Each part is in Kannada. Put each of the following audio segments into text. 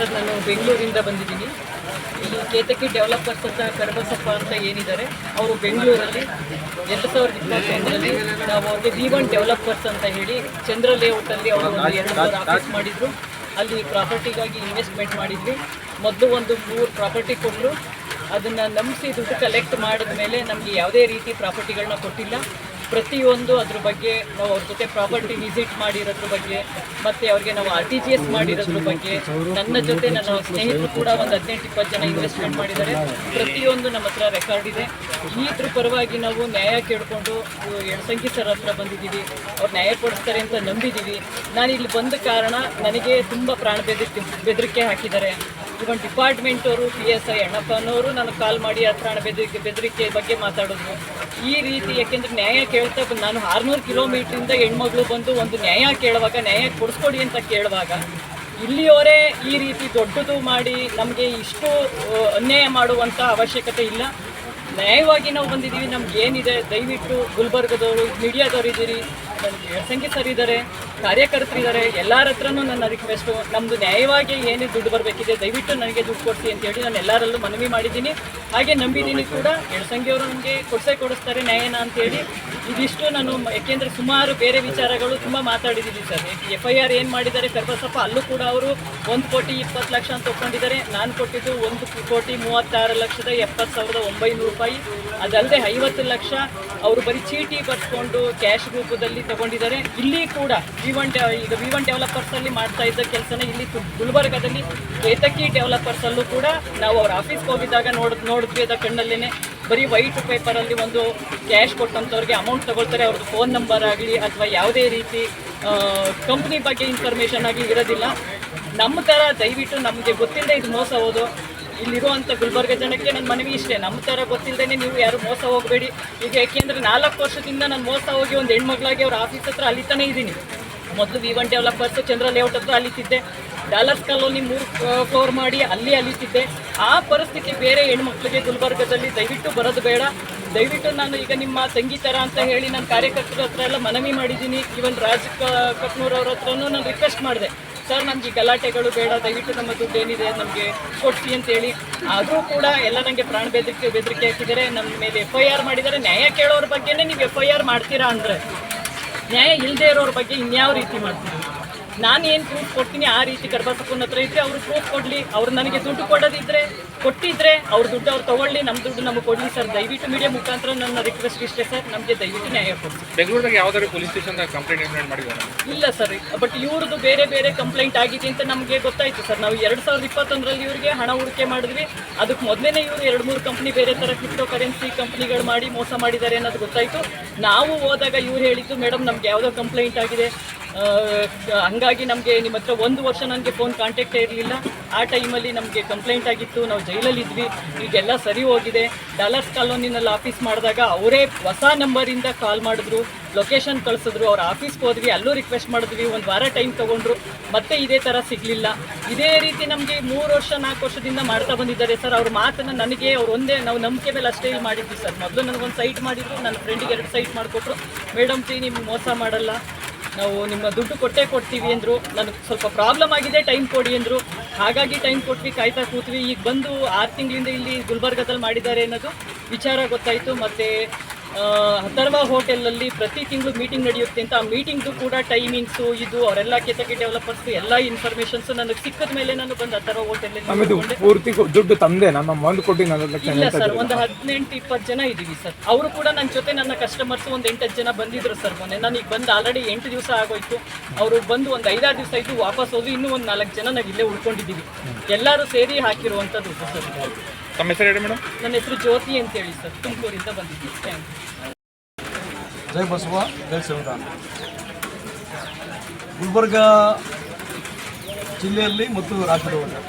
ಸರ್, ನಾನು ಬೆಂಗಳೂರಿಂದ ಬಂದಿದ್ದೀನಿ. ಇಲ್ಲಿ ಕೇತಕಿ ಡೆವಲಪರ್ಸ್ ಅಂತ ಕರಬಸಪ್ಪ ಅಂತ ಏನಿದ್ದಾರೆ, ಅವರು ಬೆಂಗಳೂರಲ್ಲಿ ಎರಡು ಸಾವಿರದ ಇಪ್ಪತ್ತೊಂದರಲ್ಲಿ ನಾವು ಅವ್ರಿಗೆ ವಿ ಡೆವಲಪರ್ಸ್ ಅಂತ ಹೇಳಿ ಚಂದ್ರ ಲೇಔಟಲ್ಲಿ ಅವರು ಒಂದು ಎರಡು ಸಾವಿರ ಆಫೀಸ್ ಮಾಡಿದ್ರು. ಅಲ್ಲಿ ಪ್ರಾಪರ್ಟಿಗಾಗಿ ಇನ್ವೆಸ್ಟ್ಮೆಂಟ್ ಮಾಡಿದ್ವಿ. ಮೊದಲು ಒಂದು ಮೂರು ಪ್ರಾಪರ್ಟಿ ಕೊಟ್ಟರು ಅದನ್ನು ನಂಬಿಸಿ ದುಡ್ಡು ಕಲೆಕ್ಟ್ ಮಾಡಿದ ಮೇಲೆ ನಮಗೆ ಯಾವುದೇ ರೀತಿ ಪ್ರಾಪರ್ಟಿಗಳನ್ನ ಕೊಟ್ಟಿಲ್ಲ. ಪ್ರತಿಯೊಂದು ಅದ್ರ ಬಗ್ಗೆ ನಾವು ಅವ್ರ ಜೊತೆ ಪ್ರಾಪರ್ಟಿ ವಿಸಿಟ್ ಮಾಡಿರೋದ್ರ ಬಗ್ಗೆ, ಮತ್ತು ಅವ್ರಿಗೆ ನಾವು ಆರ್ ಟಿ ಜಿ ಎಸ್ ಮಾಡಿರೋದ್ರ ಬಗ್ಗೆ, ನನ್ನ ಜೊತೆ ನನ್ನ ಸ್ನೇಹಿತರು ಕೂಡ ಒಂದು ಹದಿನೆಂಟು, ಇಪ್ಪತ್ತು ಜನ ಇನ್ವೆಸ್ಟ್ಮೆಂಟ್ ಮಾಡಿದ್ದಾರೆ. ಪ್ರತಿಯೊಂದು ನಮ್ಮ ಹತ್ರ ರೆಕಾರ್ಡ್ ಇದೆ. ಇದ್ರ ಪರವಾಗಿ ನಾವು ನ್ಯಾಯ ಕೇಳಿಕೊಂಡು ಎಡಸಂಗಿ ಸರ್ ಹತ್ರ ಬಂದಿದ್ದೀವಿ. ಅವ್ರು ನ್ಯಾಯ ಕೊಡಿಸ್ತಾರೆ ಅಂತ ನಂಬಿದ್ದೀವಿ. ನಾನು ಇಲ್ಲಿ ಬಂದ ಕಾರಣ ನನಗೆ ತುಂಬ ಪ್ರಾಣ ಬೆದರಿಕೆ ಬೆದರಿಕೆ ಹಾಕಿದ್ದಾರೆ. ಇವನ್ ಡಿಪಾರ್ಟ್ಮೆಂಟ್ ಅವರು ಪಿ ಎಸ್ ಐ ಅಣ್ಣಪ್ಪನವರು ನನಗೆ ಕಾಲ್ ಮಾಡಿ ಹತ್ರ ಬೆದರಿಕೆ ಬೆದರಿಕೆ ಬಗ್ಗೆ ಮಾತಾಡಿದ್ರು. ಈ ರೀತಿ ಯಾಕೆಂದ್ರೆ ನ್ಯಾಯ ಕೇಳ್ತಾ ನಾನು ಆರ್ನೂರು ಕಿಲೋಮೀಟ್ರಿಂದ ಹೆಣ್ಮಗಳು ಬಂದು ಒಂದು ನ್ಯಾಯ ಕೇಳುವಾಗ, ನ್ಯಾಯ ಕೊಡಿಸ್ಕೊಡಿ ಅಂತ ಕೇಳುವಾಗ, ಇಲ್ಲಿಯವರೇ ಈ ರೀತಿ ದೊಡ್ಡದು ಮಾಡಿ ನಮಗೆ ಇಷ್ಟು ಅನ್ಯಾಯ ಮಾಡುವಂಥ ಅವಶ್ಯಕತೆ ಇಲ್ಲ. ನ್ಯಾಯವಾಗಿ ನಾವು ಬಂದಿದ್ದೀವಿ, ನಮ್ಗೆ ಏನಿದೆ? ದಯವಿಟ್ಟು ಗುಲ್ಬರ್ಗದವರು ಮೀಡಿಯಾದವ್ರು ಇದ್ದೀರಿ. ಇದ್ದಾರೆ ಸರ್ ಇದ್ದಾರೆ ಕಾರ್ಯಕರ್ತರಿದ್ದಾರೆ ಎಲ್ಲರ ಹತ್ರನೂ ನನ್ನ ರಿಕ್ವೆಸ್ಟು ನಮ್ಮದು ನ್ಯಾಯವಾಗಿ ಏನೇ ದುಡ್ಡು ಬರಬೇಕಿದೆ, ದಯವಿಟ್ಟು ನನಗೆ ದುಡ್ಡು ಅಂತ ಅಂತೇಳಿ ನಾನು ಎಲ್ಲರಲ್ಲೂ ಮನವಿ ಮಾಡಿದ್ದೀನಿ. ಹಾಗೆ ನಂಬಿದ್ದೀನಿ ಕೂಡ ಜನಸಂಖ್ಯೆಯವರು ನನಗೆ ಕೊಡಿಸೇ ಕೊಡಿಸ್ತಾರೆ ನ್ಯಾಯನ ಅಂತೇಳಿ ಇದಿಷ್ಟು ನಾನು ಏಕೆಂದರೆ ಸುಮಾರು ಬೇರೆ ವಿಚಾರಗಳು ತುಂಬ ಮಾತಾಡಿದ್ದೀನಿ ಸರ್. ಎಫ್ ಐ ಆರ್ ಏನು ಮಾಡಿದ್ದಾರೆ ಕರ್ಬಸಪ್ಪ ಅಲ್ಲೂ ಕೂಡ ಅವರು ಒಂದು ಕೋಟಿ ಇಪ್ಪತ್ತು ಲಕ್ಷ ಅಂತ ಒಪ್ಕೊಂಡಿದ್ದಾರೆ. ನಾನು ಕೊಟ್ಟಿದ್ದು ಒಂದು ಕೋಟಿ ಮೂವತ್ತಾರು ಲಕ್ಷದ ಎಪ್ಪತ್ತು ಸಾವಿರದ ಒಂಬೈನೂರು ರೂಪಾಯಿ. ಅದಲ್ಲದೆ ಐವತ್ತು ಲಕ್ಷ ಅವರು ಬರೀ ಚೀಟಿ ಬರ್ಸ್ಕೊಂಡು ಕ್ಯಾಶ್ ರೂಪದಲ್ಲಿ ತಗೊಂಡಿದ್ದಾರೆ. ಇಲ್ಲಿ ಕೂಡ ವಿ ಒನ್ ಈಗ ವಿ ಒನ್ ಡೆವಲಪರ್ಸಲ್ಲಿ ಮಾಡ್ತಾ ಇದ್ದ ಕೆಲಸನ ಇಲ್ಲಿ ಗುಲ್ಬರ್ಗದಲ್ಲಿ ಕೇತಕಿ ಡೆವಲಪರ್ಸಲ್ಲೂ ಕೂಡ ನಾವು ಅವ್ರ ಆಫೀಸ್ಗೆ ಹೋಗಿದ್ದಾಗ ನೋಡ್, ನೋಡಿದ್ವಿ ಅದ ಕಣ್ಣಲ್ಲೇ ಬರೀ ವೈಟ್ ಪೇಪರಲ್ಲಿ ಒಂದು ಕ್ಯಾಶ್ ಕೊಟ್ಟಂತವ್ರಿಗೆ ಅಮೌಂಟ್ ತಗೊಳ್ತಾರೆ. ಅವ್ರದ್ದು ಫೋನ್ ನಂಬರ್ ಆಗಲಿ ಅಥವಾ ಯಾವುದೇ ರೀತಿ ಕಂಪ್ನಿ ಬಗ್ಗೆ ಇನ್ಫಾರ್ಮೇಷನ್ ಆಗಿ ಇರೋದಿಲ್ಲ. ನಮ್ಮ ಥರ ದಯವಿಟ್ಟು ನಮಗೆ ಗೊತ್ತಿಲ್ಲದೆ ಇದು ಮೋಸ ಹೋದು. ಇಲ್ಲಿರುವಂಥ ಗುಲ್ಬರ್ಗ ಜನಕ್ಕೆ ನನ್ನ ಮನವಿ ಇಷ್ಟೇ. ನಮ್ಮ ಥರ ಗೊತ್ತಿಲ್ಲದೇ ನೀವು ಯಾರು ಮೋಸ ಹೋಗಬೇಡಿ. ಈಗ ಯಾಕೆಂದರೆ ನಾಲ್ಕು ವರ್ಷದಿಂದ ನಾನು ಮೋಸ ಹೋಗಿ ಒಂದು ಹೆಣ್ಮಗಳಾಗಿ ಅವ್ರ ಆಫೀಸ್ ಹತ್ರ ಅಲಿತಾನೇ ಇದ್ದೀನಿ. ಮೊದಲು V one developers Chandra layout ಹತ್ರ ಅಲಿತಿದ್ದೆ ಡಾಲರ್ಸ್ ಕಾಲೋನಿ ಮೂರು ಫ್ಲೋರ್ ಮಾಡಿ ಅಲ್ಲಿ ಅಲಿತಿದ್ದೆ ಆ ಪರಿಸ್ಥಿತಿ ಬೇರೆ ಹೆಣ್ಮಕ್ಳಿಗೆ ಗುಲ್ಬರ್ಗದಲ್ಲಿ ದಯವಿಟ್ಟು ಬರೋದು ಬೇಡ. ದಯವಿಟ್ಟು ನಾನು ಈಗ ನಿಮ್ಮ ಸಂಗೀತರ ಅಂತ ಹೇಳಿ ನಾನು ಕಾರ್ಯಕರ್ತರ ಹತ್ರ ಎಲ್ಲ ಮನವಿ ಮಾಡಿದ್ದೀನಿ. ಇವನ್ ರಾಜ್ ಕ- ಕಪ್ನೂರ್ ಅವ್ರ ಹತ್ರನೂ ನಾನು ರಿಕ್ವೆಸ್ಟ್ ಮಾಡಿದೆ. ಸರ್, ನಮ್ಗೆ ಗಲಾಟೆಗಳು ಬೇಡ, ದಯವಿಟ್ಟು ನಮ್ಮ ದುಡ್ಡು ಏನಿದೆ ನಮಗೆ ಅಂತ ಹೇಳಿ ಆದರೂ ಕೂಡ ಎಲ್ಲ ನನಗೆ ಪ್ರಾಣ ಬೆದರಿಕೆ ಬೆದರಿಕೆ ಹಾಕಿದ್ದಾರೆ. ನಮ್ಮ ಮೇಲೆ ಎಫ್ ಐ ಆರ್ ಮಾಡಿದರೆ ನ್ಯಾಯ ಕೇಳೋರ ಬಗ್ಗೆನೇ ನೀವು ಎಫ್ ಐ ಆರ್ ಮಾಡ್ತೀರಾ ಅಂದರೆ, ನ್ಯಾಯ ಇಲ್ಲದೆ ಇರೋರ ಬಗ್ಗೆ ಇನ್ಯಾವ ರೀತಿ ಮಾಡ್ತೀರಿ? ನಾನು ಏನು ಪ್ರೂಫ್ ಕೊಡ್ತೀನಿ ಆ ರೀತಿ ಕರ್ಬಾಸಪ್ಪನ ಹತ್ರ ಇದ್ದರೆ ಅವರು ಪ್ರೂಫ್ ಕೊಡಲಿ ಅವ್ರು ನನಗೆ ದುಡ್ಡು ಕೊಡೋದಿದ್ರೆ ಕೊಟ್ಟಿದ್ರೆ ಅವ್ರ ದುಡ್ಡು ಅವ್ರು ತಗೊಳ್ಳಿ ನಮ್ಮ ದುಡ್ಡು ನಮಗೆ ಕೊಡಲಿ ಸರ್. ದಯವಿಟ್ಟು ಮೀಡಿಯಾ ಮುಖಾಂತರ ನನ್ನ ರಿಕ್ವೆಸ್ಟ್ ಇಷ್ಟೇ ಸರ್. ನಮಗೆ ದಯವಿಟ್ಟು ನ್ಯಾಯ ಕೊಡಿ ಬೆಂಗಳೂರಿಗೆ ಯಾವ್ದಾದ್ರು ಪೊಲೀಸ್ ಸ್ಟೇಷನ್ ಕಂಪ್ಲೇಂಟ್ ಮಾಡಿದ್ದಾರೆ ಇಲ್ಲ ಸರ್. ಬಟ್ ಇವ್ರದ್ದು ಬೇರೆ ಬೇರೆ ಕಂಪ್ಲೇಂಟ್ ಆಗಿದೆ ಅಂತ ನಮಗೆ ಗೊತ್ತಾಯ್ತು ಸರ್. ನಾವು ಎರಡು ಸಾವಿರದ ಇಪ್ಪತ್ತೊಂದರಲ್ಲಿ ಇವರಿಗೆ ಹಣ ಹೂಡಿಕೆ ಮಾಡಿದ್ವಿ. ಅದಕ್ಕೆ ಮೊದಲೇ ಇವರು ಎರಡು ಮೂರು ಕಂಪ್ನಿ ಬೇರೆ ಥರ ಕ್ರಿಪ್ಟೋ ಕರೆನ್ಸಿ ಕಂಪ್ನಿಗಳು ಮಾಡಿ ಮೋಸ ಮಾಡಿದ್ದಾರೆ ಅನ್ನೋದು ಗೊತ್ತಾಯಿತು. ನಾವು ಹೋದಾಗ ಇವ್ರು ಹೇಳಿದ್ದು ಮೇಡಮ್ ನಮ್ಗೆ ಯಾವುದೋ ಕಂಪ್ಲೇಂಟ್ ಆಗಿದೆ. ಹಂಗಾಗಿ ನಮಗೆ ನಿಮ್ಮ ಹತ್ರ ಒಂದು ವರ್ಷ ನನಗೆ ಫೋನ್ ಕಾಂಟ್ಯಾಕ್ಟೇ ಇರಲಿಲ್ಲ. ಆ ಟೈಮಲ್ಲಿ ನಮಗೆ ಕಂಪ್ಲೇಂಟ್ ಆಗಿತ್ತು. ನಾವು ಜೈಲಲ್ಲಿ ಇದ್ವಿ. ಈಗೆಲ್ಲ ಸರಿ ಹೋಗಿದೆ. ಡಾಲರ್ಸ್ ಕಾಲೋನಿನಲ್ಲಿ ಆಫೀಸ್ ಮಾಡಿದಾಗ ಅವರೇ ಹೊಸ ನಂಬರಿಂದ ಕಾಲ್ ಮಾಡಿದ್ರು. ಲೊಕೇಶನ್ ಕಳಿಸಿದ್ರು. ಅವ್ರ ಆಫೀಸ್ಗೆ ಹೋದ್ವಿ. ಅಲ್ಲೂ ರಿಕ್ವೆಸ್ಟ್ ಮಾಡಿದ್ವಿ. ಒಂದು ವಾರ ಟೈಮ್ ತೊಗೊಂಡ್ರು. ಮತ್ತೆ ಇದೇ ಥರ ಸಿಗಲಿಲ್ಲ. ಇದೇ ರೀತಿ ನಮಗೆ ಮೂರು ವರ್ಷ, ನಾಲ್ಕು ವರ್ಷದಿಂದ ಮಾಡ್ತಾ ಬಂದಿದ್ದಾರೆ ಸರ್. ಅವ್ರ ಮಾತನ್ನು ನನಗೆ ಅವ್ರು ಒಂದೇ, ನಾವು ನಂಬಿಕೆ ಮೇಲೆ ಅಷ್ಟೇ ಇಲ್ಲಿ ಮಾಡಿದ್ವಿ ಸರ್. ಮೊದಲು ನನಗೊಂದು ಸೈಟ್ ಮಾಡಿದ್ರು. ನನ್ನ ಫ್ರೆಂಡಿಗೆ ಎರಡು ಸೈಟ್ ಮಾಡಿಕೊಟ್ರು. ಮೇಡಮ್ ಪ್ಲೀ ನಿಮ್ಗೆ ಮೋಸ ಮಾಡಲ್ಲ. ನಾವು ನಿಮ್ಮ ದುಡ್ಡು ಕೊಟ್ಟೇ ಕೊಡ್ತೀವಿ ಅಂದರು, ನನಗೆ ಸ್ವಲ್ಪ ಪ್ರಾಬ್ಲಮ್ ಆಗಿದೆ ಟೈಮ್ ಕೊಡಿ ಅಂದರು. ಹಾಗಾಗಿ ಟೈಮ್ ಕೊಟ್ವಿ, ಕಾಯ್ತಾ ಕೂತ್ವಿ. ಈಗ ಬಂದು ಆರು ತಿಂಗಳಿಂದ ಇಲ್ಲಿ ಗುಲ್ಬರ್ಗದಲ್ಲಿ ಮಾಡಿದ್ದಾರೆ ಅನ್ನೋದು ವಿಚಾರ ಗೊತ್ತಾಯಿತು. ಮತ್ತು ಅಥರ್ವ ಹೋಟೆಲಲ್ಲಿ ಪ್ರತಿ ತಿಂಗಳು ಮೀಟಿಂಗ್ ನಡೆಯುತ್ತೆ ಅಂತ ಆ ಮೀಟಿಂಗ್ದು ಕೂಡ ಟೈಮಿಂಗ್ಸು ಇದು ಅವರೆಲ್ಲ ಕೆತಕಿ ಡೆವಲಪರ್ಸ್ ಎಲ್ಲ ಇನ್ಫಾರ್ಮೇಶನ್ಸ್ ನನಗೆ ಸಿಕ್ಕದ ಮೇಲೆ ನಾನು ಬಂದು ಅಥರ್ವ ಹೋಟೆಲಲ್ಲಿ ಪೂರ್ತಿ ದುಡ್ಡು ತಂದೆ ನಮ್ಮ ಒಂದು ಕೋಟಿ ಇಲ್ಲ ಸರ್ ಒಂದು ಹದಿನೆಂಟು ಇಪ್ಪತ್ತು ಜನ ಇದ್ದೀವಿ ಸರ್. ಅವರು ಕೂಡ ನನ್ನ ಜೊತೆ ನನ್ನ ಕಸ್ಟಮರ್ಸ್ ಒಂದು ಎಂಟತ್ತು ಜನ ಬಂದಿದ್ರು ಸರ್ ಮೊನ್ನೆ. ನಾನು ಈಗ ಬಂದು ಆಲ್ರೆಡಿ ಎಂಟು ದಿವಸ ಆಗೋಯ್ತು. ಅವರು ಬಂದು ಒಂದು ಐದಾರು ದಿವಸ ಇದ್ದು ವಾಪಸ್ ಹೋಗಿ ಇನ್ನೂ ಒಂದು ನಾಲ್ಕು ಜನ ನಾವು ಇಲ್ಲೇ ಉಳ್ಕೊಂಡಿದ್ದೀವಿ. ಎಲ್ಲರೂ ಸೇರಿ ಹಾಕಿರುವಂಥದ್ದು ಸರ್ ತಮ್ಮ ಹೆಸರು ಹೇಳಿ ಮೇಡಮ್? ನನ್ನ ಹೆಸರು ಜ್ಯೋತಿ ಅಂತೇಳಿ ಸರ್. ತುಮಕೂರಿಂದ ಬಂದಿದ್ದೀನಿ. ಥ್ಯಾಂಕ್ ಯು ಜೈ ಬಸವ ಜೈ ಸಂವಿಧಾನ. ಗುಲ್ಬರ್ಗ ಜಿಲ್ಲೆಯಲ್ಲಿ ಮತ್ತು ರಾಜ್ಯದೊಳಗೆ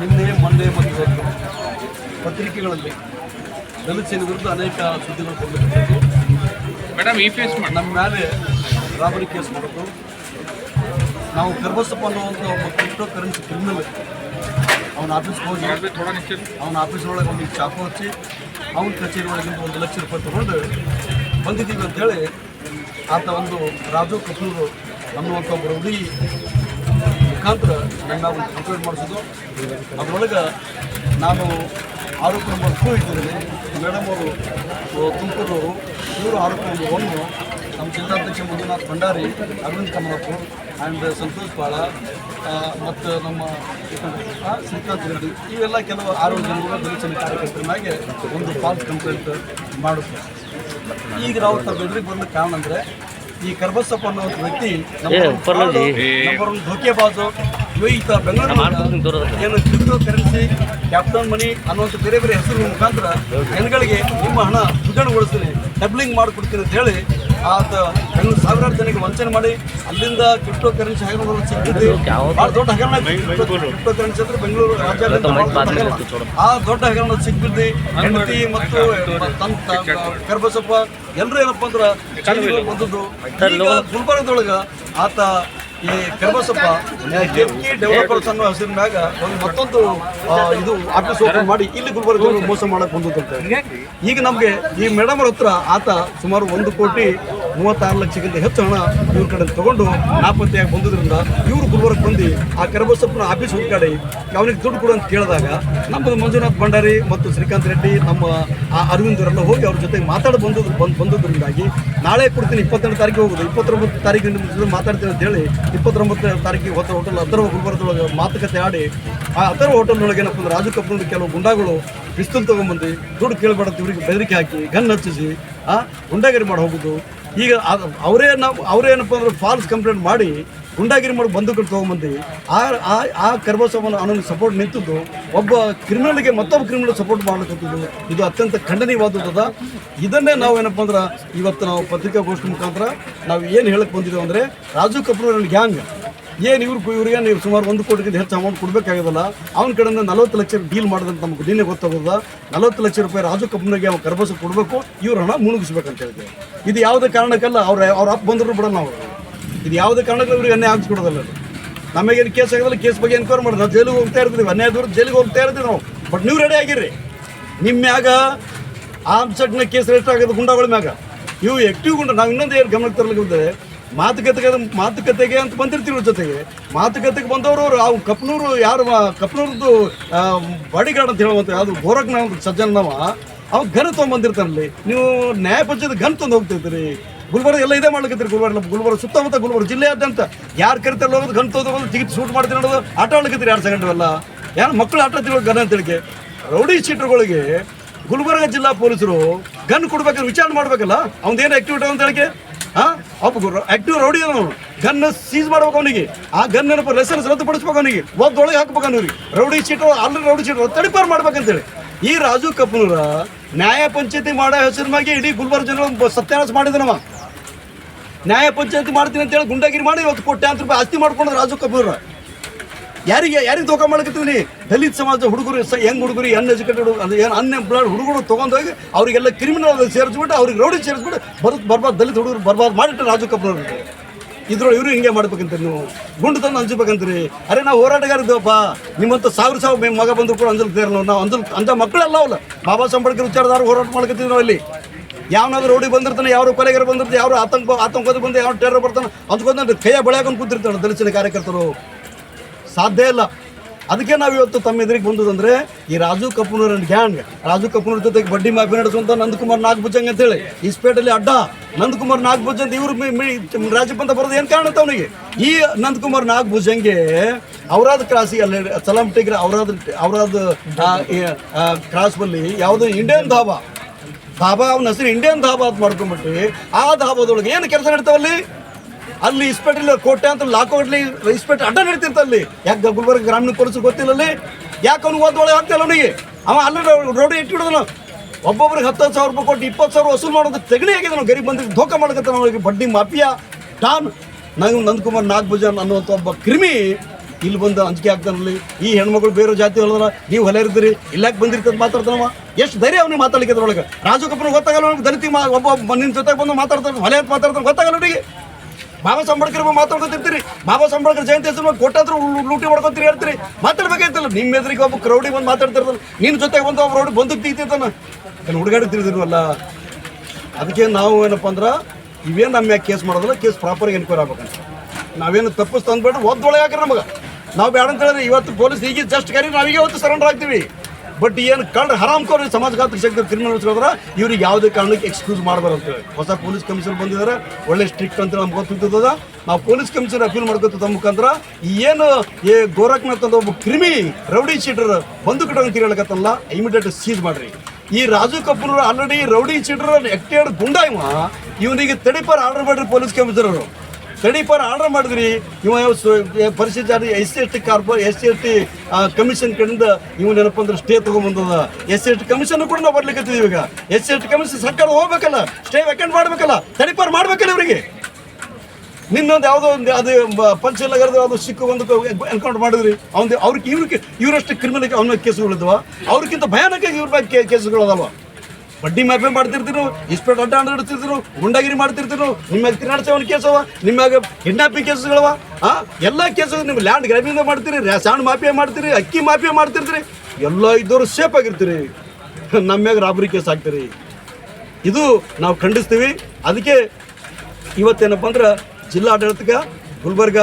ನಿನ್ನೆ ಮೊನ್ನೆ ಮತ್ತು ಪತ್ರಿಕೆಗಳಲ್ಲಿ ದಲಿತ ಸೇನೆ ವಿರುದ್ಧ ಅನೇಕ ಸುದ್ದಿಗಳು ಮೇಡಮ್ ಈ ಫೇಸ್ ಮಾಡಿ. ನಮ್ಮ ಮೇಲೆ ರಾಬರಿ ಕೇಸ್ ಮಾಡೋದು ನಾವು ಕರ್ಬಸಪ್ಪ ಅನ್ನುವಂಥ ಒಬ್ಬ ಕ್ರಿಪ್ಟೋ ಕರೆನ್ಸಿ ಕ್ರಿಮಿನಲ್ ಅವನ ಆಫೀಸ್ಗೆ ಹೋಗಿ ಅವನ ಆಫೀಸ್ ಒಳಗೆ ಒಂದು ಚಾಕು ಹಚ್ಚಿ, ಅವನ ಕಚೇರಿ ಒಳಗಿಂದ ಒಂದು ಲಕ್ಷ ರೂಪಾಯಿ ತಗೊಂಡು ಬಂದಿದ್ದೀವಿ ಅಂತೇಳಿ ಆತ ಒಂದು ರಾಜು ಕಪೂರ್ ಅನ್ನುವಂಥ ಒಬ್ಬರು ಹುಡಿ ಮುಖಾಂತರ ನನ್ನ ಒಂದು ಕಂಪ್ಲೇಂಟ್ ಮಾಡಿಸೋದು ಅದರೊಳಗೆ ನಾನು ಆರೋಪ ನಂಬರ್ ಟೂ ಇಟ್ಟಿದ್ದೀನಿ ಮೇಡಮ್ ಅವರು ತುಮಕೂರವರು ಇವರು ಆರೋಪ ನಂಬರ್ ಒನ್ನು ನಮ್ಮ ಜಿಲ್ಲಾಧ್ಯಕ್ಷ ಮಂಜುನಾಥ್ ಭಂಡಾರಿ, ಅರವಿಂದ್ ಕಮಲಪ್ಪ. ಆ್ಯಂಡ್ ಸಂತೋಷ್ ಬಾಳ. ಮತ್ತು ನಮ್ಮ ಶ್ರೀಕಾಂತ್ ರೆಡ್ಡಿ ಇವೆಲ್ಲ ಕೆಲವು ಆರು ಜನಗಳ ದಲಿತ ಕಾರ್ಯಕರ್ತರ ಮ್ಯಾಗೆ ಒಂದು ಫಾಲ್ಸ್ ಕಂಪ್ಲೇಂಟ್ ಮಾಡುತ್ತೆ. ಈಗ ನಾವು ತಮ್ಮ ಎದುರಿಗೆ ಬಂದ ಕಾರಣ ಅಂದರೆ ಈ ಕರ್ಬಸಪ್ಪ ಅನ್ನೋ ವ್ಯಕ್ತಿ ನಮ್ಮ ಧೋಕೆ ಧೋಕೆಬಾಜು ಈತ ಬೆಂಗಳೂರು ಏನು ಕ್ರಿಪ್ಟೋ ಕರೆನ್ಸಿ ಕ್ಯಾಪಿಟಲ್ ಮನಿ ಅನ್ನುವಂಥ ಬೇರೆ ಬೇರೆ ಹೆಸರು ಮುಖಾಂತರ ಜನಗಳಿಗೆ ನಿಮ್ಮ ಹಣ ದುಡ್ಡಣಗೊಳಿಸ್ತೀನಿ ಡಬ್ಲಿಂಗ್ ಮಾಡಿಕೊಡ್ತೀನಿ ಅಂತ ಹೇಳಿ ಆತ ಬೆಂಗಳೂರು ಸಾವಿರಾರು ಜನಕ್ಕೆ ವಂಚನೆ ಮಾಡಿ ಅಲ್ಲಿಂದ ಕ್ರಿಪ್ಟೋ ಕರೆನ್ಸಿ ಹಗರಣ ಸಿಕ್ಕಿದ್ದು. ಭಾಳ ದೊಡ್ಡ ಹಗರಣ ಕ್ರಿಪ್ಟೋ ಕರೆನ್ಸಿ ಅಂದ್ರೆ ಬೆಂಗಳೂರು ರಾಜ್ಯಾದ್ಯಂತ ಹಗರಣ. ಆ ದೊಡ್ಡ ಹಗರಣ ಸಿಗ್ಬಿದ್ದು ಹೆಂಡತಿ ಮತ್ತು ತನ್ನ ಕರ್ಬಸಪ್ಪ ಎಲ್ಲರೂ ಏನಪ್ಪ ಅಂದ್ರೆ ಬಂದದ್ದು. ಗುಲ್ಬರ್ಗದೊಳಗ ಆತ ಈ ಕರ್ಮಸಪ್ಪ ಕೆಂಕಿ ಡೆವಲಪರ್ಸ್ ಅನ್ನೋ ಹೆಸರಿನ ಮ್ಯಾಗ ಒಂದು ಮತ್ತೊಂದು ಇದು ಆಫೀಸ್ ಓಪನ್ ಮಾಡಿ, ಇಲ್ಲಿ ಗುಲ್ಬರ್ಗ ಮೋಸ ಮಾಡಕ್ ಬಂದಂತ ಈಗ ನಮಗೆ ಈ ಮೇಡಮ್ ಹತ್ರ ಆತ ಸುಮಾರು ಒಂದು ಕೋಟಿ ಮೂವತ್ತಾರು ಲಕ್ಷಕ್ಕಿಂತ ಹೆಚ್ಚು ಹಣ ಇವ್ರ ಕಡೆ ತಗೊಂಡು ನಾಪತ್ತೆಯಾಗಿ ಬಂದಿದ್ರಿಂದ ಇವರು ಗುಲ್ಬರ್ಗ ಬಂದು ಆ ಕರಬಸಪ್ಪನ ಆಫೀಸ್ ಹುಡುಕಾಡಿ ಅವನಿಗೆ ದುಡ್ಡು ಕೊಡು ಅಂತ ಕೇಳಿದಾಗ ನಮ್ಮದು ಮಂಜುನಾಥ್ ಭಂಡಾರಿ ಮತ್ತು ಶ್ರೀಕಾಂತ್ ರೆಡ್ಡಿ ನಮ್ಮ ಆ ಅರವಿಂದ್ ಅವರೆಲ್ಲ ಹೋಗಿ ಅವ್ರ ಜೊತೆಗೆ ಮಾತಾಡಿ ಬಂದು ಬಂದದ್ರಿಂದಾಗಿ ನಾಳೆ ಕೊಡ್ತೀನಿ, ಇಪ್ಪತ್ತೆರಡು ತಾರೀಕು ಹೋಗೋದು, ಇಪ್ಪತ್ತೊಂಬತ್ತು ತಾರೀಕಿನ ಜೊತೆ ಮಾತಾಡ್ತೀನಿ ಅಂತ ಹೇಳಿ ಇಪ್ಪತ್ತೊಂಬತ್ತು ತಾರೀಕಿಗೆ ಹೋದ ಹೋಟೆಲ್ ಅಥರ್ವ ಗುಲ್ಬರ್ಗದೊಳಗೆ ಮಾತುಕತೆ ಆಡಿ ಆ ಅಥರ್ವ ಹೋಟೆಲ್ನೊಳಗೆ ಏನಪ್ಪ ಅಂದ್ರೆ ರಾಜು ಕಪ್ಪನ ಕೆಲವು ಗುಂಡಾಗಳು ಪಿಸ್ತೂಲ್ ತೊಗೊಂಬಂದು ದುಡ್ಡು ಕೇಳಬೇಡ ಇವರಿಗೆ ಬೆದರಿಕೆ ಹಾಕಿ ಗನ್ ಹಚ್ಚಿಸಿ, ಆ, ಗುಂಡಾಗಿರಿ ಮಾಡಿ ಹೋಗುದು. ಈಗ ಅವರೇ ನಾವು ಅವರೇ ಏನಪ್ಪ ಅಂದ್ರೆ ಫಾಲ್ಸ್ ಕಂಪ್ಲೇಂಟ್ ಮಾಡಿ ಗುಂಡಾಗಿರಿ ಮಾಡಿ ಬಂದೂಕರು ತೊಗೊಂಬಂದು ಆ ಆ ಆ ಕರ್ಬಸವನ್ನು ಅವನಿಗೆ ಸಪೋರ್ಟ್ ನಿಂತಿದ್ದು, ಒಬ್ಬ ಕ್ರಿಮಿನಲ್ಗೆ ಮತ್ತೊಬ್ಬ ಕ್ರಿಮಿನಲ್ ಸಪೋರ್ಟ್ ಮಾಡ್ಲಿಕ್ಕಂಥದ್ದು ಇದು ಅತ್ಯಂತ ಖಂಡನೀಯವಾದದ ಇದನ್ನೇ ನಾವು ಏನಪ್ಪ ಅಂದ್ರೆ, ಇವತ್ತು ನಾವು ಪತ್ರಿಕಾಗೋಷ್ಠಿ ಮುಖಾಂತರ ನಾವು ಏನು ಹೇಳಕ್ಕೆ ಬಂದಿದ್ದೇವೆ ಅಂದರೆ, ರಾಜು ಕಪೂರ್ ಗ್ಯಾಂಗ್ ಏನು ಇವ್ರು ಇವ್ರಿಗೆ ನೀವು ಸುಮಾರು ಒಂದು ಕೋಟಿಗಿಂತ ಹೆಚ್ಚು ಅಮೌಂಟ್ ಕೊಡಬೇಕಾಗೋದಲ್ಲ, ಅವ್ನ ಕಡೆಯಿಂದ ನಲವತ್ತು ಲಕ್ಷ ಡೀಲ್ ಮಾಡಿದ್ರೆ ನಮಗೆ ನಿನ್ನೆ ಗೊತ್ತಾಗೋದ. ನಲವತ್ತು ಲಕ್ಷ ರೂಪಾಯಿ ರಾಜು ಕಪೂರ್ಗೆ ಅವ್ನು ಕರ್ಬಸ ಕೊಡಬೇಕು, ಇವ್ರ ಹಣ ಮುಳುಗಿಸ್ಬೇಕಂತ ಹೇಳಿದೆ ಇದು ಯಾವುದೇ ಕಾರಣಕ್ಕಲ್ಲ, ಅವ್ರ ಅವ್ರ ಅಪ್ಪ ಬಂದರೂ ಬಿಡೋಣ ನಾವು ಇದು ಯಾವುದೇ ಕಾರಣಕ್ಕೂ ಇವ್ರಿಗೆ ಅನ್ಯಾಯ ಆಗಿಸ್ಕೊಡೋದಲ್ಲ ಅದು. ನಮಗೇನು ಕೇಸ್ ಆಗೋದಲ್ಲ, ಕೇಸ್ ಬಗ್ಗೆ ಎನ್ಕ್ವೈರಿ ಮಾಡೋದು. ನಾವು ಜೈಲಿಗೆ ಹೋಗ್ತಾ ಇರ್ತೀವಿ, ಅನ್ಯಾಯ ದೂರ ಜೈಲಿಗೆ ಹೋಗ್ತಾ ಇರ್ತೀವಿ ನಾವು. ಬಟ್ ನೀವು ರೆಡಿ ಆಗಿರ್ರಿ. ನಿಮ್ಮ ಮ್ಯಾಗ ಆಮ್ಸೆಟ್ನ ಕೇಸ್ ರಿಜಿಸ್ಟರ್ ಆಗೋದು ಗುಂಡಾಗಳ ಮ್ಯಾಗ. ಇವು ಆಕ್ಟಿವ್ ಗುಂಡ. ನಾವು ಇನ್ನೊಂದು ಏನು ಗಮನಕ್ಕೆ ತರಲಿಕ್ಕೆ ಮಾತುಕತೆಗೆ ಮಾತುಕತೆಗೆ ಅಂತ ಬಂದಿರ್ತೀವಿ ಜೊತೆಗೆ. ಮಾತುಕತೆಗೆ ಬಂದವರು ಅವ್ರು. ಅವು ಕಪ್ನೂರು ಯಾರು ಕಪ್ನೂರದ್ದು ಕಪ್ನೂರ್ದು ಬಾಡಿಗಾರ್ಡ್ ಅಂತ ಹೇಳುವಂತ ಯಾವುದು ಗೋರಖ್ನ ಒಂದು ಸಜ್ಜನವ ಅವ್ರು ಗನ್ ತೊಗೊಂಬಂದಿರ್ತಾನಲ್ಲಿ ನೀವು ನ್ಯಾಯಪಂಚದ ಘನ ಗನ್ ತಂದು ಹೋಗ್ತಿರ್ತೀರಿ ಗುಲ್ಬರ್ಗ ಎಲ್ಲ ಇದೇ ಮಾಡ್ಲಿಕ್ಕೆ ಗುಲ್ಬರ್ಗ ಗುಲ್ಬರ್ಗ ಸುತ್ತಮುತ್ತ ಗುಲ್ಬರ್ಗ ಜಿಲ್ಲೆಯಾದ್ಯಂತ. ಯಾರು ಕರಿತಾರೆ ಹೋಗೋದು ಗನ್ ತೋದು ಟಿಕೆಟ್ ಶೂಟ್ ಮಾಡ್ತೀರಿ ನೋಡೋದು ಆಟ ಆಡ್ಲಿಕ್ಕೆ ಎರಡು ಸೆಕೆಂಡ್ ಯಾರು ಮಕ್ಕಳು ಆಟ ಗನ್ ಗನ್ ಅಂತೇಳಿಕೆ ರೌಡಿ ಶೀಟರ್ಗಳಿಗೆ ಗುಲ್ಬರ್ಗ ಜಿಲ್ಲಾ ಪೊಲೀಸರು ಗನ್ ಕೊಡ್ಬೇಕಾದ್ರೆ ವಿಚಾರಣೆ ಮಾಡ್ಬೇಕಲ್ಲ? ಅವ್ನೇನು ಏನು ಆಕ್ಟಿವಿಟಿ ಅಂತ ಹೇಳಿಕೆ ಹಾಂ ಒಬ್ಬ ಆಕ್ಟಿವ್ ರೌಡಿ ಅವನು. ಗನ್ ಸೀಸ್ ಮಾಡ್ಬೇಕು ಅವನಿಗೆ. ಆ ಗನ್ ಏನಪ್ಪ ಲೈಸೆನ್ಸ್ ರದ್ದುಪಡಿಸ್ಬೇಕು ಅವನಿಗೆ. ಒದ್ದೊಳಗೆ ಹಾಕ್ಬೇಕು ಅವನಿಗೆ. Rowdy sheeter already rowdy sheeter ತಡಿಪಾರು ಮಾಡ್ಬೇಕಂತೇಳಿ ಈ ರಾಜು ಕಪ್ಪನೂರ ನ್ಯಾಯ ಪಂಚಾಯತಿ ಮಾಡೋ ಹೆಸರಿನಾಗಿ ಇಡೀ ಗುಲ್ಬರ್ಗ ಜನ ಸತ್ಯಾನಾಶ ಮಾಡಿದನವ. ನ್ಯಾಯ ಪಂಚಾಯತಿ ಮಾಡ್ತೀನಿ ಅಂತ ಹೇಳಿ ಗುಂಡಾಗಿರಿ ಮಾಡಿ ಇವತ್ತು ಕೋಟ್ಯಾಂತರ ರೂಪಾಯಿ ಆಸ್ತಿ ಮಾಡ್ಕೊಂಡು ರಾಜು ಕಪೂರ್. ಯಾರಿಗೆ ಯಾರಿಗೆ ಧೋಕಾ ಮಾಡ್ಕತ್ತೀನಿ? ದಲಿತ ಸಮಾಜ ಹುಡುಗರು ಹೆಂಗ್ ಹುಡುಗರು? ಅನ್ಎಜುಕೇಟೆಡ್ ಅದು ಏನು ಅನ್ಎಂಪ್ಲಾಯ್ಡ್ ಹುಡುಗರು ತೊಗೊಂಡೋಗಿ ಅವರಿಗೆಲ್ಲ ಕ್ರಿಮಿನಲ್ ಸೇರಿಸ್ಬಿಟ್ಟು ಅವ್ರಿಗೆ ರೌಡಿ ಸೇರಿಸ್ಬಿಟ್ಟು ಬರ್ ಬರ್ಬಾರ್ದು, ದಲಿತ ಹುಡುಗರು ಬರ್ಬಾದ್ ಮಾಡಿಟ್ಟು ರಾಜು ಕಪೂರ್ ಇದ್ರೊಳಗೆ ಇವರು ಹಿಂಗೆ ಮಾಡ್ಬೇಕಂತ ನೀವು. ಗುಂಡು ತಂದು ಅಂಜಬೇಕಂತೀರಿ ಅರೆ ನಾವು ಹೋರಾಟಗಾರ ಇದ್ದೇವಪ್ಪ ನಿಮ್ಮಂತ ಸಾವಿರ ಸಾವಿರ ಮಗ ಬಂದ್ರು ಕೂಡ ಅಂಜಲ್ತೀರಲ್ಲ ನಾವು ಅಂಜಲ್ ಅಂಜ ಮಕ್ಕಳೆಲ್ಲ ಅವಲ್ಲ ಬಾಬಾ ಸಾಹೇಬ್ ಅಂಬೇಡ್ಕರ್ ವಿಚಾರದಾರ ಹೋರಾಟ ಮಾಡ್ಕೊತೀವಿ ನಾವು ಇಲ್ಲಿ. ಯಾವನಾದ್ರು ರೋಡಿಗೆ ಬಂದಿರ್ತಾನೆ ಯಾವ ಕೊಲೆಗರ ಬಂದಿರ್ತಾನೆ ಯಾರು ಆತಂಕ ಆತಂಕದ ಬಂದು ಯಾವ ಟೆರರ್ ಬರ್ತಾನೆ ಅಂದ್ಕೊಂಡು ಕೈಯ ಬೆಳೆಯಾಕೊಂಡು ಕೂತಿರ್ತಾನೆ ದಲಿತ ಕಾರ್ಯಕರ್ತರು. ಸಾಧ್ಯ ಇಲ್ಲ. ಅದಕ್ಕೆ ನಾವು ಇವತ್ತು ತಮ್ಮ ಎದುರಿಗೆ ಬಂದುದಂದ್ರೆ ಈ ರಾಜು ಕಪೂರ್ ಗ್ಯಾಂಗ್ ರಾಜು ಕಪೂರ್ ಜೊತೆಗೆ ಬಡ್ಡಿ ಮಾಫಿ ನಡೆಸುವಂತ ನಂದಕುಮಾರ್ ನಾಗಭುಜಂಗ್ ಅಂತೇಳಿ ಇಸ್ಪೇಟಲ್ಲಿ ಅಡ್ಡ ನಂದಕುಮಾರ್ ನಾಗಭುಜ್ ಇವರು ರಾಜ್ಯಪ್ಪ ಅಂತ ಬರೋದು ಏನು ಕಾರಣ ಅಂತ ಅವನಿಗೆ? ಈ ನಂದಕುಮಾರ್ ನಾಗಭುಜಂಗೆ ಅವರಾದ ಕ್ರಾಸ್ ಅಲ್ಲಿ ಸಲಾಂ ಟಿಗ್ರ ಅವರಾದ ಅವರಾದ ಕ್ರಾಸ್ ಬಲ್ಲಿ ಯಾವುದು ಇಂಡಿಯನ್ ಧಾಬಾ ಧಾಬಾ ಅವನ ಹೆಸರು ಇಂಡಿಯನ್ ಧಾಬಾ ಅಂತ ಮಾಡ್ಕೊಂಡ್ಬಿಟ್ಟು ಆ ಧಾಬಾದೊಳಗೆ ಏನು ಕೆಲಸ ನಡೀತಾವಲ್ಲಿ ಅಲ್ಲಿ? ಇಸ್ಪೇಟಲ್ಲಿ ಕೋಟೆ ಅಂತ ಲಾಕೋಟ್ಲಿ ಇಸ್ಪೇಟ್ ಅಡ್ಡ ನಡೀತಿರ್ತ ಅಲ್ಲಿ. ಯಾಕೆ ಗುಲ್ಬರ್ಗ ಗ್ರಾಮೀಣ ಪೊಲೀಸ್ ಗೊತ್ತಿಲ್ಲ ಅಲ್ಲಿ? ಯಾಕೆ ಅವ್ನು ಒಂದು ಒಳಗೆ ಅವನಿಗೆ? ಅವ ಅಲ್ಲಿ ರೋಡಿ ಇಟ್ಟಿಡೋದನು ಒಬ್ಬೊಬ್ರಿಗೆ ಹತ್ತು ಸಾವಿರ ರೂಪಾಯಿ ಕೊಟ್ಟು ಇಪ್ಪತ್ತು ಸಾವಿರ ವಸೂಲು ಮಾಡೋದು ತೆಗಣಿ ಆಗಿದೆ ನಾವು ಗರೀಬ್ ಬಂದಿಗೆ ಧೋಕಾ ಮಾಡ್ಕತ್ತ ಅವನಿಗೆ. ಬಡ್ಡಿ ಮಾಫಿಯಾ, ಡಾನ್. ನಂಗೆ ನಂದಕುಮಾರ್ ನಾಗಭುಜನ್ ಅನ್ನುವಂಥ ಒಬ್ಬ ಕ್ರಿಮಿ ಇಲ್ಲಿ ಬಂದು ಅಂಜಿಕೆ ಆಗ್ತಾನಲ್ಲಿ, ಈ ಹೆಣ್ಮಗಳು ಬೇರೆ ಜಾತಿ ಹೊಲದ ನೀವು ಹೊಲ ಇರ್ತೀರಿ ಇಲ್ಲಾಕ್ ಬಂದಿರ್ತದ ಮಾತಾಡ್ತಾನವ. ಎಷ್ಟು ಧೈರ್ಯ ಅವ್ನಿಗೆ ಮಾತಾಡ್ಲಿಕ್ಕೆ ಅದ್ರೊಳಗೆ. ರಾಜು ಗೊತ್ತಾಗಲ್ಲ ಅವ್ನಿಗೆ ದಲಿತಿ ಮಾ ಒಬ್ಬ ನಿನ್ನ ಜೊತೆಗೆ ಬಂದು ಮಾತಾಡ್ತಾನೆ, ಹೊಲೆ ಅಂತ ಗೊತ್ತಾಗಲ್ಲ ಅವನಿಗೆ. ಬಾಬಾ ಸಂಬಡ್ಕರ್ ಮಾತಾಡ್ಕೊತಿರ್ತೀರಿ. ಬಾಬಾ ಸಂಬಡ್ಕರ್ ಜಯಂತಿ ಹೆಸರು ಕೊಟ್ಟಾದ್ರು ಲೂಟಿ ಮಾಡ್ಕೊತೀರಿ ಹೇಳ್ತೀರಿ. ಮಾತಾಡ್ಬೇಕಾಯ್ತಲ್ಲ ನಿಮ್ಮ ಎದುರಿಗೆ ಒಬ್ಬ ಕ್ರೌಡಿ ಬಂದು ಮಾತಾಡ್ತಿರ್ತಾನೆ. ನಿನ್ನ ಜೊತೆಗೆ ಬಂದು ಒಬ್ಬ ರೌಡಿ ಬಂದು ತೀತಿರ್ತಾನೆ ಅಲ್ಲಿ ಹುಡುಗಾಡಿ ತಿಳಿದಿರುವಲ್ಲ ಅದಕ್ಕೆ ನಾವು ಏನಪ್ಪ ಅಂದ್ರೆ, ಇವೇನು ನಮ್ಮ ಕೇಸ್ ಮಾಡೋದಿಲ್ಲ ಕೇಸ್ ಪ್ರಾಪರ್ಗೆ ಎನ್ಕ್ವೈರ್ ಆಗ್ಬೇಕಂತ. ನಾವೇನು ತಪ್ಪಿಸ್ ತಂದ್ಬಿಟ್ಟು ಒದ್ದೊಳಗೆ ಹಾಕ್ರಿ ನಮಗೆ? ನಾವು ಬೇಡ ಅಂತ ಹೇಳಿದ್ರೆ ಇವತ್ತು ಪೊಲೀಸ್ ಈಗ ಜಸ್ಟ್ ಕರಿ ನಾವೀಗ ಇವತ್ತು ಸರೆಂಡರ್ ಆಗ್ತೀವಿ. ಬಟ್ ಏನು ಕಂಡು ಹರಾಮ್ಕೋರ್ ಸಮಾಜಘಾತಕ ಶಕ್ತಿ ಕ್ರಿಮಿನಲ್ಸ್ ಹೇಳಿದ್ರೆ ಇವ್ರಿಗೆ ಯಾವುದೇ ಕಾರಣಕ್ಕೆ ಎಕ್ಸ್ಕ್ಯೂಸ್ ಮಾಡಬಾರ್ದು ಹೊಸ ಪೊಲೀಸ್ ಕಮಿಷನ್ ಬಂದಿದ್ದಾರೆ, ಒಳ್ಳೆ ಸ್ಟ್ರಿಕ್ಟ್ ಅಂತ ನಮ್ಗೆ ಗೊತ್ತಿದ್ದದ ನಾವು ಪೊಲೀಸ್ ಕಮಿಷನ್ ಅಪೀಲ್ ಮಾಡ್ಕೊತದ ಮುಖಾಂತರ ಏನು ಏ ಗೋರಖ್ನಾಥ್ ಅಂತ ಒಬ್ಬ ಕ್ರಿಮಿ ರೌಡಿ ಶೀಟರ್ ಬಂದು ಕಟ್ಟ ಅಂತ ಹೇಳಕತ್ತಲ್ಲ ಇಮಿಡಿಯೇಟ್ ಸೀಸ್ ಮಾಡ್ರಿ. ಈ Raju Kapoor already rowdy sheeter ಎಕ್ಟೇಡ್ ಗುಂಡಾಯ್ಮ ಇವ ಇವನಿಗೆ ತಡಿಪಾರ ಆರ್ಡರ್ ಮಾಡ್ರಿ ಪೊಲೀಸ್ ಕಮಿಷನರ್ ತಡಿಪಾರ್ ಆರ್ಡರ್ ಮಾಡಿದ್ರಿ. ಇವ ಯಾವ ಜಾರಿ S C S T ಕಾರ್ಪೊ S C S T commission ಕಡೆಯಿಂದ ಇವ್ ಅಂದ್ರೆ stay ತಗೊಂಬಂದದ. S C S T commission ಕೂಡ ನಾವು ಬರ್ಲಿಕ್ಕೆ ಇವಾಗ S C S T commission ಸರ್ಕಾರ ಹೋಗ್ಬೇಕಲ್ಲ ಸ್ಟೇ ವೆಕೆಂಟ್ ಮಾಡ್ಬೇಕಲ್ಲ ತಡಿಪಾರ್ ಮಾಡ್ಬೇಕಲ್ಲ ಇವರಿಗೆ. ನಿನ್ನೊಂದು ಯಾವುದೋ ಒಂದು ಅದು ಪಂಚನಗರದ ಅದು ಸಿಕ್ಕು ಒಂದು ಎನ್ಕೌಂಟರ್ ಮಾಡಿದ್ರಿ. ಅವ್ನು ಅವ್ರಿಗೆ ಇವ್ರಿಗೆ ಇವರಷ್ಟು ಕ್ರಿಮಿನಲ್ ಅವನ ಕೇಸುಗಳಿದ್ವ. ಅವ್ರಿಗಿಂತ ಭಯಾನಕ ಇವ್ರ ಬಗ್ಗೆ ಕೇಸುಗಳದಲ್ವ ಬಡ್ಡಿ ಮ್ಯಾಪೆ ಮಾಡ್ತಿರ್ತಿರು ಇಸ್ಪೇಟ್ ಅಡ್ಡ ಇಡ್ತಿರ್ತಿರು ಗುಂಡಾಗಿರಿ ಮಾಡ್ತಿರ್ತೀರು ನಿಮ್ಮಾಗ ಕೇಸ್ ಅವ ನಿಮ್ಮಾಗ ಕಿಡ್ನಾಪಿಂಗ್ ಕೇಸ್ಗಳವ ಆ? ಎಲ್ಲ ಕೇಸು ನಿಮ್ಮ ಲ್ಯಾಂಡ್ ಗ್ರಾಬಿಂದ ಮಾಡ್ತೀರಿ ಸ್ಯಾಂಡ್ ಮಾಫಿಯಾ ಮಾಡ್ತೀರಿ, ಅಕ್ಕಿ ಮಾಫಿಯಾ ಮಾಡ್ತಿರ್ತೀರಿ, ಎಲ್ಲ ಇದ್ದವರು ಸೇಫ್ ಆಗಿರ್ತೀರಿ. ನಮ್ಮ ಮ್ಯಾಗ ರಾಬರಿ ಕೇಸ್ ಹಾಕ್ತೀರಿ. ಇದು ನಾವು ಖಂಡಿಸ್ತೀವಿ. ಅದಕ್ಕೆ ಇವತ್ತೇನಪ್ಪ ಅಂದ್ರೆ ಜಿಲ್ಲಾಡಳಿತಕ್ಕೆ ಗುಲ್ಬರ್ಗ